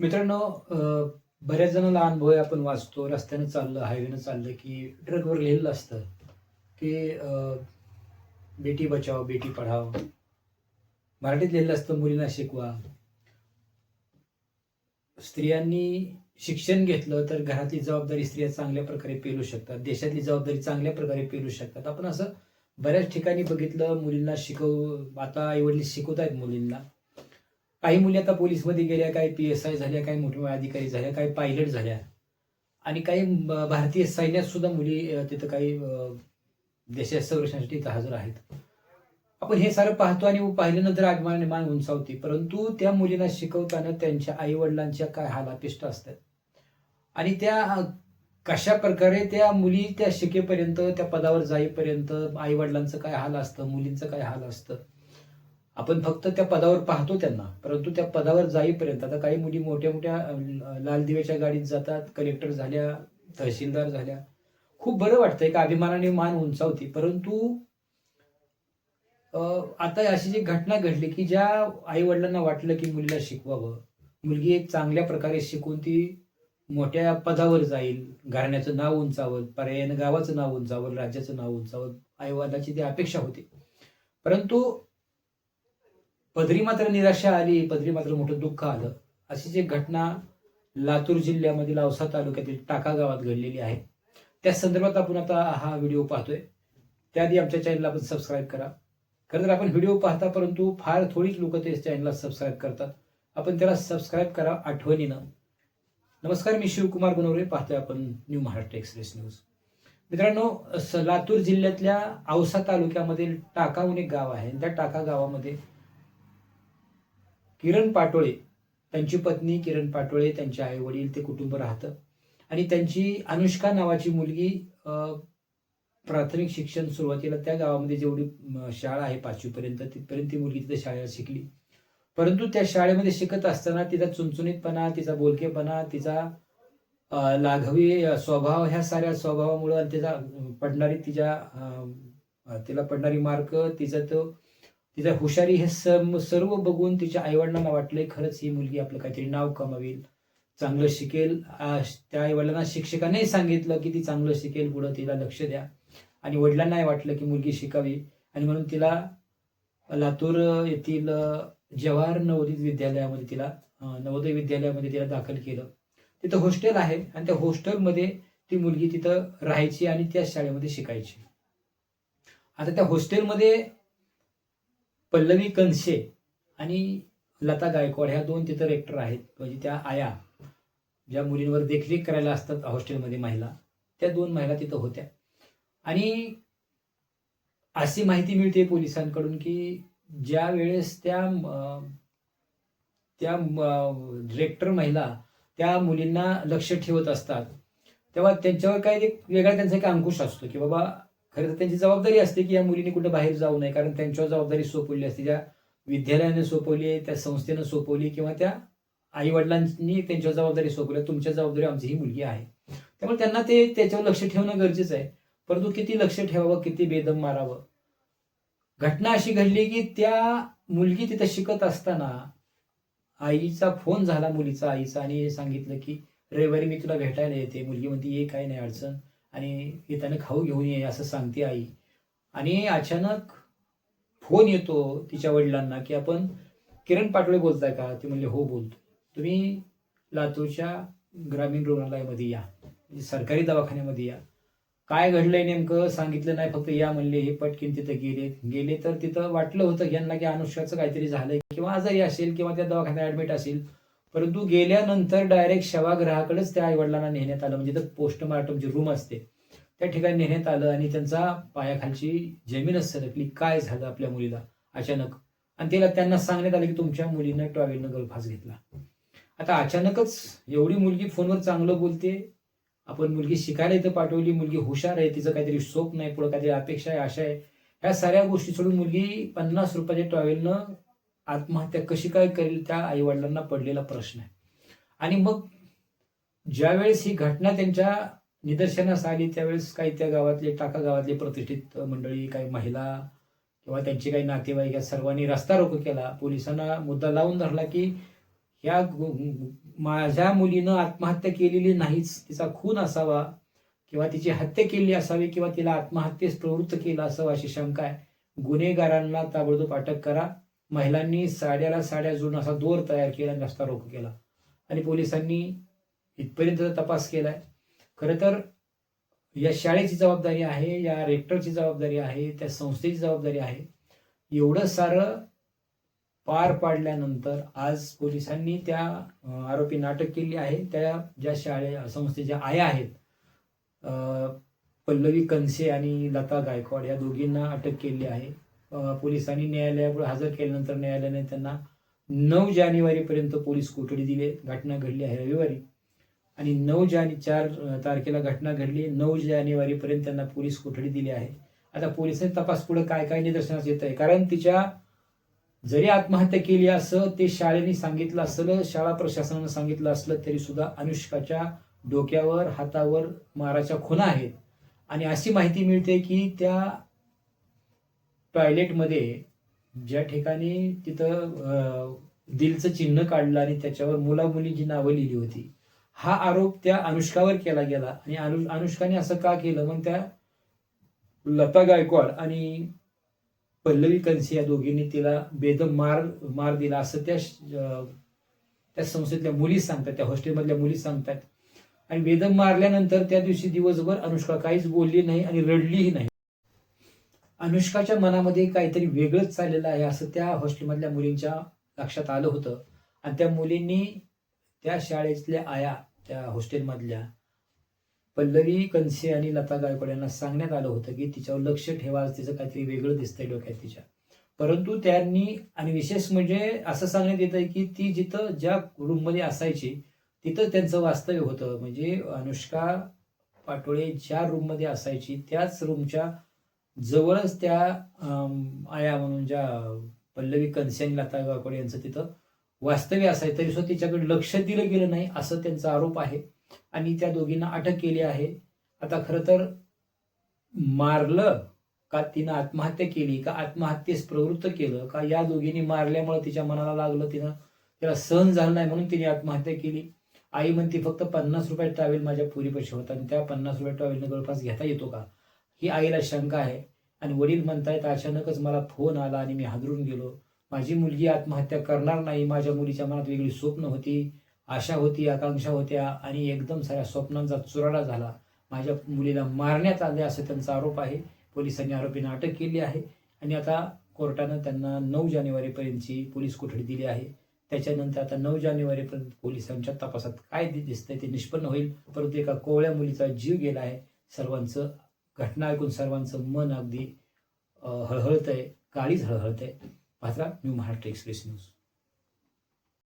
मित्रांनो बऱ्याच जणांना अनुभव आहे आपण वाचतो रस्त्यानं चाललं हायवेनं चाललं की ट्रकवर लिहिलेलं असतं की बेटी बचाव बेटी पढाव मराठीत लिहिलेलं असतं मुलींना शिकवा. स्त्रियांनी शिक्षण घेतलं तर घरातली जबाबदारी स्त्रिया चांगल्या प्रकारे पेलू शकतात देशातली जबाबदारी चांगल्या प्रकारे पेलू शकतात. आपण असं बऱ्याच ठिकाणी बघितलं मुलींना शिकव आता आईवडील शिकवत आहेत मुलींना. काही मुली आता पोलीसमध्ये गेल्या काही पी एस आय झाल्या काही मोठमोठ्या अधिकारी झाल्या काही पायलट झाल्या. आणि काही भारतीय सैन्यात सुद्धा मुली तिथं काही देशाच्या संरक्षणासाठी इथं हजर आहेत. आपण हे सारं पाहतो आणि पाहिल्यानंतर अभिमान मान उंचावते. परंतु त्या मुलींना शिकवताना त्यांच्या आई वडिलांच्या काय हाल असतात. आणि त्या कशा प्रकारे त्या मुली त्या शिकेपर्यंत त्या पदावर जाईपर्यंत आई वडिलांचं काय हाल असतं मुलींचं काय हाल असतं आपण फक्त त्या पदावर पाहतो त्यांना परंतु त्या पदावर जाईपर्यंत आता काही मुली मोठ्या मोठ्या लाल दिव्याच्या गाडीत जातात कलेक्टर झाल्या तहसीलदार झाल्या. खूप बरं वाटतंय का अभिमानाने मान उंचावती. परंतु आता अशी जी घटना घडली की ज्या आई वडिलांना वाटलं की मुलीला शिकवावं मुलगी एक चांगल्या प्रकारे शिकून ती मोठ्या पदावर जाईल घराण्याचं नाव उंचावत पर्यायानं गावाचं नाव उंचावल राज्याचं नाव उंचावत आई ती अपेक्षा होती. परंतु पदरी मात्र निराशा आली पदरी मात्र मोठं दुःख आलं. अशी जी घटना लातूर जिल्ह्यामधील औसा तालुक्यातील टाका गावात घडलेली आहे. त्या संदर्भात आपण आता हा व्हिडिओ पाहतोय. त्याआधी आमच्या चॅनलला आपण सबस्क्राईब करा. खरं तर आपण व्हिडिओ पाहता परंतु फार थोडीच लोक ते चॅनलला सबस्क्राईब करतात. आपण त्याला सबस्क्राईब करा आठवणीनं. नमस्कार मी शिवकुमार गुणवरे पाहतोय आपण न्यू महाराष्ट्र एक्सप्रेस न्यूज मित्रांनो स- लातूर जिल्ह्यातल्या औसा तालुक्यामधील टाकाहून एक गाव आहे. त्या टाका गावामध्ये किरण पाटोळे त्यांची पत्नी किरण पाटोळे त्यांचे आई वडील ते कुटुंब राहतं. आणि त्यांची अनुष्का नावाची मुलगी प्राथमिक शिक्षण सुरुवातीला त्या गावामध्ये जेवढी शाळा आहे पाचवीपर्यंत तिथपर्यंत ती मुलगी तिथे शाळेत शिकली. परंतु त्या शाळेमध्ये शिकत असताना तिचा चुनचुनीतपणा तिचा बोलकेपणा तिचा लाघवी स्वभाव ह्या साऱ्या स्वभावामुळं आणि तिचा पडणारी तिच्या तिला पडणारी मार्क तिचा तो तिचा हुशारी हे सम- सर्व बघून तिच्या आईवडिलांना वाटलंय खरंच ही मुलगी आपलं काहीतरी नाव कमावेल. चांगलं शिकेल. त्या आईवडिलांना शिक्षकांनाही सांगितलं की ती चांगलं शिकेल पुढं तिला लक्ष द्या. आणि वडिलांनाही वाटलं की मुलगी शिकावी. आणि म्हणून तिला लातूर येथील जवाहर नवोदित विद्यालयामध्ये तिला नवोदय विद्यालयामध्ये तिला दाखल केलं. तिथं हॉस्टेल आहे आणि त्या हॉस्टेलमध्ये ती मुलगी तिथं राहायची आणि त्या शाळेमध्ये शिकायची. आता त्या हॉस्टेलमध्ये पल्लवी कनशे आणि लता गायकवाड ह्या दोन तिथं रेक्टर आहेत. म्हणजे त्या आया ज्या मुलींवर देखरेख करायला असतात हॉस्टेलमध्ये महिला त्या दोन महिला तिथं होत्या. आणि अशी माहिती मिळते पोलिसांकडून की ज्या वेळेस त्या त्या डिरेक्टर महिला त्या मुलींना लक्ष ठेवत असतात तेव्हा त्यांच्यावर काही एक वेगळा त्यांचा एक अंकुश असतो की बाबा खरं तर त्यांची जबाबदारी असते की या मुलीने कुठं बाहेर जाऊ नये कारण त्यांच्यावर जबाबदारी सोपवली असते. ज्या विद्यालयाने सोपवली आहे त्या संस्थेनं सोपवली किंवा त्या आई वडिलांनी त्यांच्यावर जबाबदारी सोपवली तुमच्या जबाबदारी आमची ही मुलगी आहे. त्यामुळे त्यांना ते त्याच्यावर लक्ष ठेवणं गरजेचं आहे. परंतु किती लक्ष ठेवावं किती बेदम मारावं? घटना अशी घडली की त्या मुलगी तिथं शिकत असताना आईचा फोन झाला मुलीचा आईचा आणि सांगितलं की रविवारी मी तुला भेटायला येते. मुलगी म्हणते ये काय नाही अडचण. आणि येताना खाऊ घेऊन ये असं सांगते आई. आणि अचानक फोन येतो तिच्या वडिलांना की आपण किरण पाटोळे बोलताय का? ते म्हणले हो बोलतो. तुम्ही लातूरच्या ग्रामीण रुग्णालयामध्ये या. म्हणजे सरकारी दवाखान्यामध्ये या. काय घडलंय नेमकं सांगितलं नाही फक्त या म्हणले हे पटकिन तिथं गेले. गेले तर तिथं वाटलं होतं यांना की अनुष्काचं काहीतरी झालंय. किंवा आजारी असेल किंवा त्या दवाखान्यात ऍडमिट असेल परंतु गेल्यानंतर डायरेक्ट शवागृहाकडेच त्या आईवडिलांना नेण्यात आलं. म्हणजे तर पोस्टमार्टमची रूम असते त्या ठिकाणी नेण्यात आलं आणि त्यांचा पायाखालची जमीनच सरकली काय झालं आपल्या मुलीला? अचानक. आणि तिला त्यांना सांगण्यात आलं की तुमच्या मुलीनं टॉवेलनं गळफास घेतला. आता अचानकच एवढी मुलगी फोनवर चांगलं बोलते. आपण मुलगी शिकायला इथं पाठवली. मुलगी हुशार आहे. तिचं काहीतरी सोप नाही पुढं काहीतरी अपेक्षा आहे आशा आहे. ह्या साऱ्या गोष्टी सोडून मुलगी पन्नास रुपयाच्या टॉवेलनं आत्महत्या कशी काय करेल त्या आई वडिलांना पडलेला प्रश्न आहे. आणि मग ज्यावेळेस ही घटना त्यांच्या निदर्शनास आली त्यावेळेस काही त्या गावातले टाका गावातले प्रतिष्ठित मंडळी काही महिला किंवा त्यांचे काही नातेवाईक या सर्वांनी रस्ता रोको केला. पोलिसांना मुद्दा लावून धरला की ह्या माझ्या मुलीनं आत्महत्या केलेली नाहीच तिचा खून असावा किंवा तिची हत्या केली असावी किंवा तिला आत्महत्येस प्रवृत्त केलं असावं अशी शंका आहे. गुन्हेगारांना ताबडतोब अटक करा. महिलांनी साड्याला साड्या जोडून असा दोर तयार केला आणि रस्ता रोख केला. आणि पोलिसांनी इथपर्यंत तपास केलाय. खरं तर या शाळेची जबाबदारी आहे या रेक्टरची जबाबदारी आहे त्या संस्थेची जबाबदारी आहे. एवढं सारं पार पाडल्यानंतर आज पोलिसांनी त्या आरोपी आरोपींना अटक केली आहे. त्या ज्या शाळे संस्थेच्या आया आहेत पल्लवी कनसे आणि लता गायकवाड या दोघींना अटक केली आहे. पोलिसांनी न्यायालयापुढे हजर केल्यानंतर न्यायालयाने त्यांना नऊ जानेवारीपर्यंत पोलीस कोठडी दिली. घटना घडली आहे रविवारी. आणि नऊ जाने चार तारखेला घटना घडली. नऊ जानेवारीपर्यंत त्यांना पोलीस कोठडी दिली आहे. आता पोलिसांनी तपास पुढे काय काय निदर्शनास येत आहे? कारण तिच्या जरी आत्महत्या केली असं ते शाळेने सांगितलं असलं शाळा प्रशासनानं सांगितलं असलं तरी सुद्धा अनुष्काच्या डोक्यावर हातावर माराच्या खुणा आहेत. आणि अशी माहिती मिळते की त्या टॉयलेटमध्ये ज्या ठिकाणी तिथं अं, दिलचं चिन्ह काढलं आणि त्याच्यावर मुला मुलींची नावं लिहिली होती हा आरोप त्या अनुष्कावर केला गेला. आणि अनु अनुष्काने असं का केलं? मग त्या लता गायकवाड आणि पल्लवी कंसी या दोघींनी तिला बेदम मार मार दिला असं त्या त्या संस्थेतल्या मुली सांगतात त्या हॉस्टेलमधल्या मुली सांगतात. आणि बेदम मारल्यानंतर त्या दिवशी दिवसभर अनुष्का काहीच बोलली नाही आणि रडलीही नाही. अनुष्काच्या मनामध्ये काहीतरी वेगळंच चाललेलं आहे असं त्या हॉस्टेलमधल्या मुलींच्या लक्षात आलं होतं. आणि त्या मुलींनी त्या शाळेतल्या आया त्या हॉस्टेलमधल्या पल्लवी कनसे आणि लता गायकवाड यांना सांगण्यात आलं होतं की तिच्यावर लक्ष ठेवा तिचं काहीतरी वेगळं दिसतंय डोक्यात तिच्या. परंतु त्यांनी आणि विशेष म्हणजे असं सांगण्यात येत आहे की ती जिथं ज्या रूममध्ये असायची तिथं त्यांचं वास्तव्य होतं. म्हणजे अनुष्का पाटोळे ज्या रूममध्ये असायची त्याच रूमच्या जवळच त्या आया म्हणून ज्या पल्लवी कनसेन लता गायकवाड यांचं तिथं वास्तव्य असायचं तरी सुद्धा तिच्याकडे लक्ष दिलं गेलं नाही असं त्यांचा आरोप आहे. आणि त्या दोघींना अटक केली आहे. आता खरं तर मारलं का तिनं आत्महत्या केली का आत्महत्येस प्रवृत्त केलं का या दोघींनी मारल्यामुळे तिच्या मनाला लागलं तिनं तिला सहन झालं नाही म्हणून तिने आत्महत्या केली. आई म्हणते फक्त पन्नास रुपये ट्रॅव्हल माझ्या पुरीपाशी होता आणि त्या पन्नास रुपये ट्रॅव्हलने जवळपास घेता येतो का? ही आईला शंका आहे. आणि वडील म्हणतायत अचानकच मला फोन आला आणि मी हादरून गेलो. माझी मुलगी आत्महत्या करणार नाही माझ्या मुलीच्या मनात वेगळी स्वप्न होती आशा होती आकांक्षा होत्या आणि एकदम साऱ्या स्वप्नांचा चुराडा झाला. माझ्या मुलीला मारण्यात आले असं त्यांचा आरोप आहे. पोलिसांनी आरोपींना अटक केली आहे आणि आता कोर्टानं त्यांना नऊ जानेवारीपर्यंतची पोलीस कोठडी दिली आहे. त्याच्यानंतर आता नऊ जानेवारीपर्यंत पोलिसांच्या तपासात काय दिसतंय ते निष्पन्न होईल. परंतु एका कोवळ्या मुलीचा जीव गेला आहे. सर्वांचं घटना ऐकून सर्वांचं मन अगदी हळहळतं आहे काळीच हळहळतंय. पात्रा न्यू महाराष्ट्र एक्सप्रेस न्यूज